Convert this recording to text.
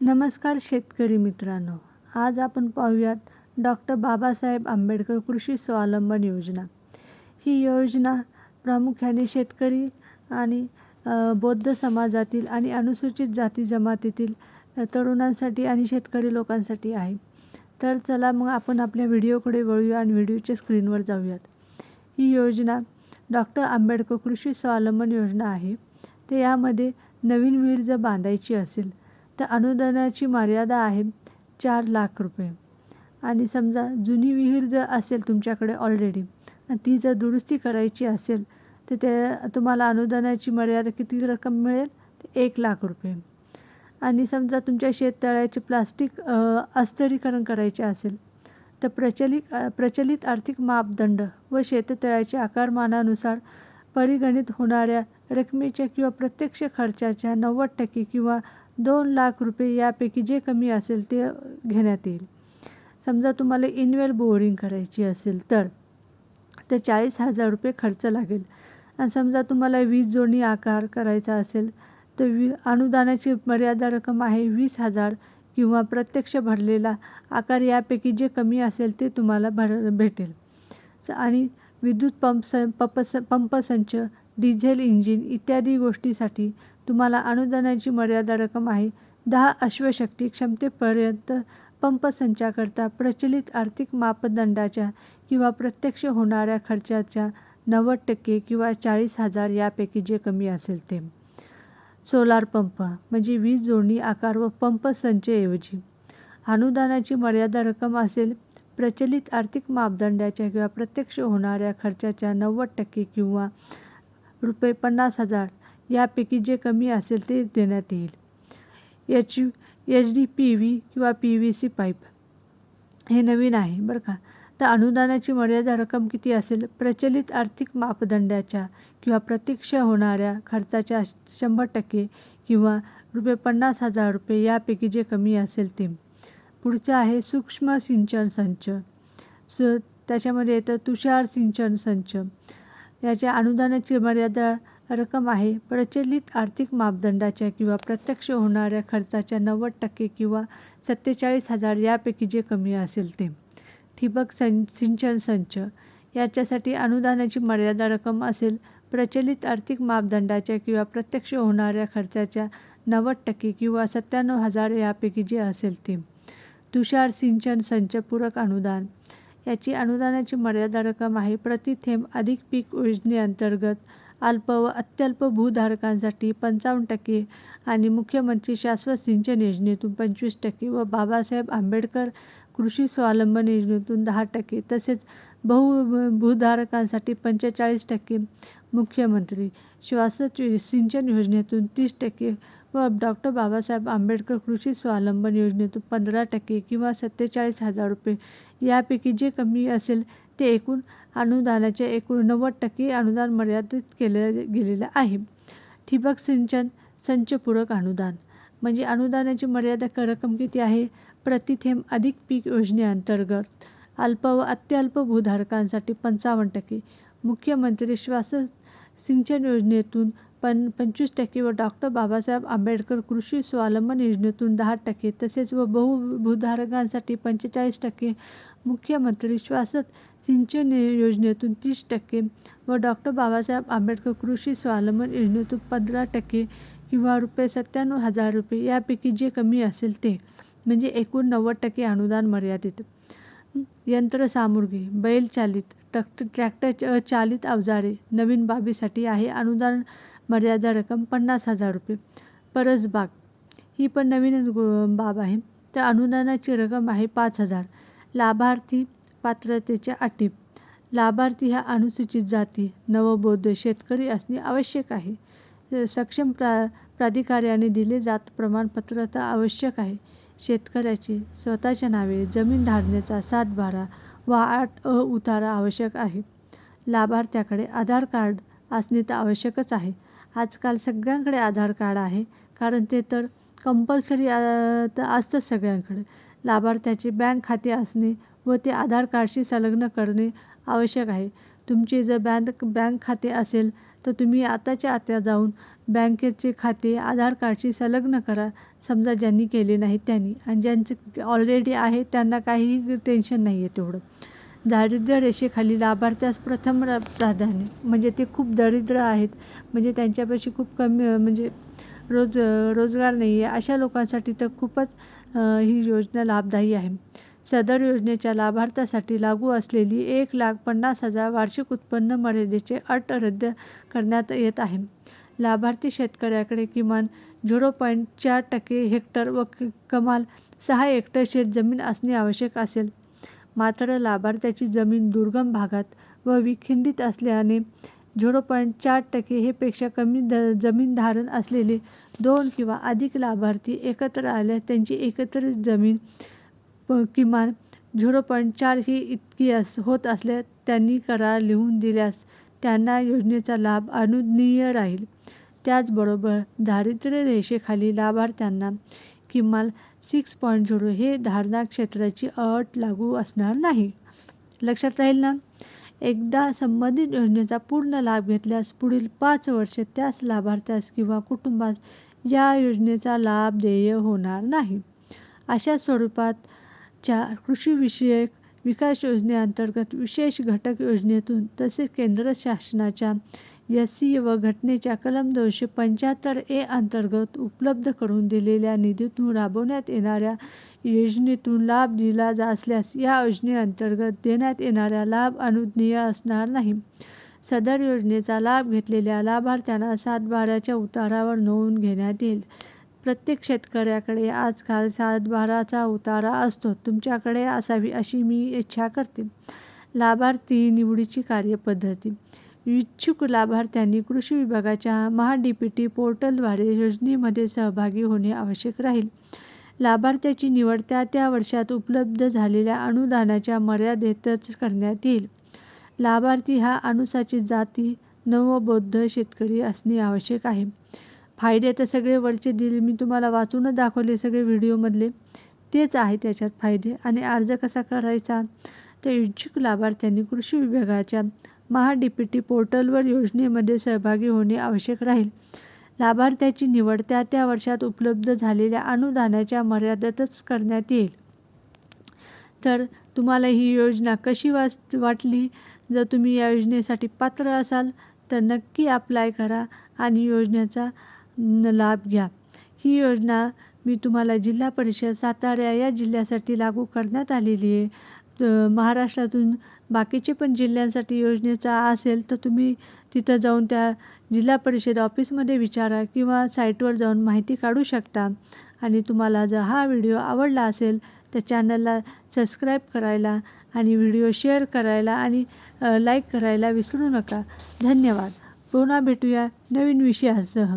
नमस्कार शेतकरी मित्रांनो. आज आपण पाहूयात डॉक्टर बाबासाहेब आंबेडकर कृषी स्वावलंबन योजना. ही योजना प्रामुख्याने शेतकरी आणि बौद्ध समाजातील आणि अनुसूचित जाती जमातीतील तरुणांसाठी आणि शेतकरी लोकांसाठी आहे. तर चला मग आपण आपल्या व्हिडिओकडे वळूया आणि व्हिडिओच्या स्क्रीनवर जाऊयात. ही योजना डॉक्टर आंबेडकर कृषी स्वावलंबन योजना आहे. तर यामध्ये नवीन विहीर जर बांधायची असेल तर अनुदानाची मर्यादा आहे चार लाख रुपये. आणि समजा जुनी विहीर जर असेल तुमच्याकडे ऑलरेडी आणि ती जर दुरुस्ती करायची असेल तर ते तुम्हाला अनुदानाची मर्यादा किती रक्कम मिळेल? एक लाख रुपये. आणि समजा तुमच्या शेततळ्याचे प्लास्टिक अस्तरीकरण करायचे असेल तर प्रचलित प्रचलित आर्थिक मापदंड व शेततळ्याच्या आकारमानानुसार परिगणित होणाऱ्या रकमेच्या किंवा प्रत्यक्ष खर्चाच्या नव्वद टक्के किंवा दोन लाख रुपये यापैकी जे कमी असेल ते घेण्यात येईल. समजा तुम्हाला इनवेल बोअरिंग करायची असेल तर ते चाळीस हजार रुपये खर्च लागेल. आणि समजा तुम्हाला वीज जोडणी आकार करायचा असेल तर वि अनुदानाची मर्यादा रक्कम आहे वीस हजार किंवा प्रत्यक्ष भरलेला आकार यापैकी जे कमी असेल ते तुम्हाला भर भेटेल. आणि विद्युत पंप स पंप स पंपसंच डिझेल इंजिन इत्यादी गोष्टीसाठी तुम्हाला अनुदानाची मर्यादा रक्कम आहे. दहा अश्वशक्ती क्षमतेपर्यंत पंपसंचाकरता प्रचलित आर्थिक मापदंडाच्या किंवा प्रत्यक्ष होणाऱ्या खर्चाच्या नव्वद टक्के किंवा चाळीस हजार यापैकी जे कमी असेल ते. सोलार पंप म्हणजे वीज जोडणी आकार व पंप संचऐवजी अनुदानाची मर्यादा रक्कम असेल प्रचलित आर्थिक मापदंडाच्या किंवा प्रत्यक्ष होणाऱ्या खर्चाच्या नव्वद टक्के किंवा रुपये पन्नास हजार यापैकी जे कमी असेल ते देण्यात येईल. H H D P V किंवा पी व्ही सी पाईप हे नवीन आहे बरं का? तर अनुदानाची मर्यादा रक्कम किती असेल? प्रचलित आर्थिक मापदंडाच्या किंवा प्रत्यक्ष होणाऱ्या खर्चाच्या शंभर टक्के किंवा रुपये पन्नास हजार रुपये यापैकी जे कमी असेल ते. पुढचं आहे सूक्ष्म सिंचन संच. स त्याच्यामध्ये येतं तुषार सिंचन संच. याच्या अनुदानाची मर्यादा रक्कम आहे. प्रचलित आर्थिक मापदंडाच्या किंवा प्रत्यक्ष होणाऱ्या खर्चाच्या नव्वद टक्के किंवा सत्तेचाळीस हजार यापैकी जे कमी असेल ते. ठिबक सं सिंचन संच. याच्यासाठी अनुदानाची मर्यादा रक्कम असेल. प्रचलित आर्थिक मापदंडाच्या किंवा प्रत्यक्ष होणाऱ्या खर्चाच्या नव्वद टक्के किंवा सत्त्याण्णव हजार यापैकी जे असेल ते. तुषार सिंचन संच पूरक अनुदान. याची अनुदानाची मर्यादा रक्कम आहे. प्रति थेंब अधिक पीक योजनेअंतर्गत अल्प व अत्यल्प भूधारकांसाठी पंचावन्न टक्के आणि मुख्यमंत्री शाश्वत सिंचन योजनेतून पंचवीस टक्के व बाबासाहेब आंबेडकर कृषी स्वावलंबन योजनेतून दहा टक्के तसेच बहु भूधारकांसाठी पंचेचाळीस टक्के मुख्यमंत्री श्वासच सिंचन योजनेतून तीस टक्के व डॉक्टर बाबासाहेब आंबेडकर कृषी स्वावलंबन योजनेतून पंधरा टक्के किंवा सत्तेचाळीस हजार रुपये यापैकी जे कमी असेल ते एकूण अनुदानाच्या एकूण नव्वद टक्के अनुदान मर्यादित केले गेलेलं आहे. ठिबक सिंचन संचपूरक अनुदान. म्हणजे अनुदानाची मर्यादा रक्कम किती आहे? प्रतिथेम अधिक पीक योजनेअंतर्गत अल्प व अत्यल्प भूधारकांसाठी पंचावन्न टक्के. मुख्यमंत्री श्वास सिंचन योजनेतून पण पंचवीस टक्के व डॉक्टर बाबासाहेब आंबेडकर कृषी स्वावलंबन योजनेतून दहा टक्के तसेच व बहु भूधारकांसाठी पंचेचाळीस टक्के मुख्यमंत्री श्वासत सिंचन योजनेतून तीस टक्के व डॉक्टर बाबासाहेब आंबेडकर कृषी स्वावलंबन योजनेतून पंधरा टक्के किंवा रुपये सत्त्याण्णव हजार रुपये यापैकी जे कमी असेल ते म्हणजे एकूण नव्वद टक्के अनुदान मर्यादित. यंत्रसामुग्री बैलचालित ट्रॅक्टर ट्रॅक्टर चालित अवजारे नवीन बाबीसाठी आहे अनुदान मर्यादा रक्कम पन्नास हजार रुपये. परसबाग ही पण नवीनच गो बाब आहे. तर अनुदानाची रक्कम आहे पाच हजार. लाभार्थी पात्रतेच्या अटी. लाभार्थी ह्या अनुसूचित जाती नवबौद्ध शेतकरी असणे आवश्यक आहे. सक्षम प्रा प्राधिकाऱ्याने दिले जात प्रमाणपत्र तर आवश्यक आहे. शेतकऱ्याची स्वतःच्या नावे जमीन धारण्याचा सातबारा व आठ अ उतारा आवश्यक आहे. लाभार्थ्याकडे आधार कार्ड असणे तर आवश्यकच आहे. आजकाल सगळ्यांकडे आधार कार्ड आहे कारण ते तर कंपल्सरी तर असतंच सगळ्यांकडे. लाभार्थ्याचे बँक खाते असणे व ते आधार कार्डशी संलग्न करणे आवश्यक आहे. तुमचे जर बँक बँक खाते असेल तर तुम्ही आताच्या आता जाऊन बँकेचे खाते आधार कार्डशी संलग्न करा. समजा ज्यांनी केले नाही त्यांनी. आणि ज्यांचे ऑलरेडी आहे त्यांना काहीही टेन्शन नाही आहे तेवढं. दारिद्र्य रेषेखाली लाभार्थ्यास प्रथम प्राधान्य म्हणजे ते खूप दरिद्र आहेत. म्हणजे त्यांच्यापाशी खूप कमी म्हणजे रोज रोजगार नाही आहे अशा लोकांसाठी तर खूपच ही योजना लाभदायी आहे. सदर योजनेच्या लाभार्थ्यासाठी लागू असलेली एक लाख पन्नास हजार वार्षिक उत्पन्न मर्यादेचे अट रद्द करण्यात येत आहे. लाभार्थी शेतकऱ्याकडे किमान झिरो पॉईंट चार टक्के हेक्टर व क- कमाल सहा हेक्टर शेत जमीन असणे आवश्यक असेल. मात्र लाभार्थ्याची जमीन दुर्गम भागात व विखंडित असल्याने झिरो पॉईंट चार टक्के हे पेक्षा कमी द जमीन धारण असलेले दोन किंवा अधिक लाभार्थी एकत्र आल्यास त्यांची एकत्रित जमीन प किमान झिरो पॉईंट चार ही इतकी अस होत असल्यास त्यांनी करार लिहून दिल्यास त्यांना योजनेचा लाभ अनुज्ञेय राहील. त्याचबरोबर दारिद्र्य रेषेखाली लाभार्थ्यांना किमान सिक्स पॉईंट झिरो हे धारणा क्षेत्राची अट लागू असणार नाही. लक्षात राहील ना? एकदा संबंधित योजनेचा पूर्ण लाभ घेतल्यास पुढील पाच वर्षे त्याच लाभार्थ्यास किंवा कुटुंबास या योजनेचा लाभ देय होणार नाही. अशा स्वरूपात च्या कृषीविषयक विकास योजनेअंतर्गत विशेष घटक योजनेतून तसेच केंद्र शासनाच्या एस सी व घटनेच्या कलम दोनशे पंच्याहत्तर ए अंतर्गत उपलब्ध करून दिलेल्या निधीतून राबवण्यात येणाऱ्या योजनेतून लाभ दिला जा असल्यास या योजनेअंतर्गत देण्यात येणारा लाभ अनुज्ञेय असणार नाही. सदर योजनेचा लाभ घेतलेल्या लाभार्थ्यांना सातबाराच्या उतारावर नोंद घेण्यात येईल. प्रत्येक शेतकऱ्याकडे आजकाल सातबाराचा उतारा असतो. तुमच्याकडे असावी अशी मी इच्छा करते. लाभार्थी निवडीची कार्यपद्धती. इच्छुक लाभार्थ्यांनी कृषी विभागाच्या महा डी पी टी पोर्टलद्वारे योजनेमध्ये सहभागी होणे आवश्यक राहील. लाभार्थ्याची निवड त्या त्या वर्षात उपलब्ध झालेल्या अनुदानाच्या मर्यादेतच करण्यात येईल. लाभार्थी हा अनुसाची जाती नवबौद्ध शेतकरी असणे आवश्यक आहे. फायदे तर सगळे वरचे दिले मी तुम्हाला वाचूनच दाखवले सगळे व्हिडिओमधले. तेच आहे त्याच्यात फायदे. आणि अर्ज कसा करायचा? तर इच्छुक लाभार्थ्यांनी कृषी विभागाच्या महा टी पोर्टलवर योजनेमध्ये सहभागी होणे आवश्यक राहील. लाभार्थ्याची निवड त्या त्या वर्षात उपलब्ध झालेल्या अनुदानाच्या मर्यादेतच करण्यात येईल. तर तुम्हाला ही योजना कशी वाच वाटली? जर तुम्ही या योजनेसाठी पात्र असाल तर नक्की अप्लाय करा आणि योजनेचा लाभ घ्या. ही योजना मी तुम्हाला जिल्हा परिषद सातारा या जिल्ह्यासाठी लागू करण्यात आलेली आहे. महाराष्ट्रातून बाकीचे पण जिल्ह्यांसाठी योजनेचा असेल तर तुम्ही तिथं जाऊन त्या जिल्हा परिषद ऑफिसमध्ये विचारा किंवा साईटवर जाऊन माहिती काढू शकता. आणि तुम्हाला जर हा व्हिडिओ आवडला असेल तर चॅनलला सबस्क्राईब करायला आणि व्हिडिओ शेअर करायला आणि लाईक करायला विसरू नका. धन्यवाद. पुन्हा भेटूया नवीन विषयासह.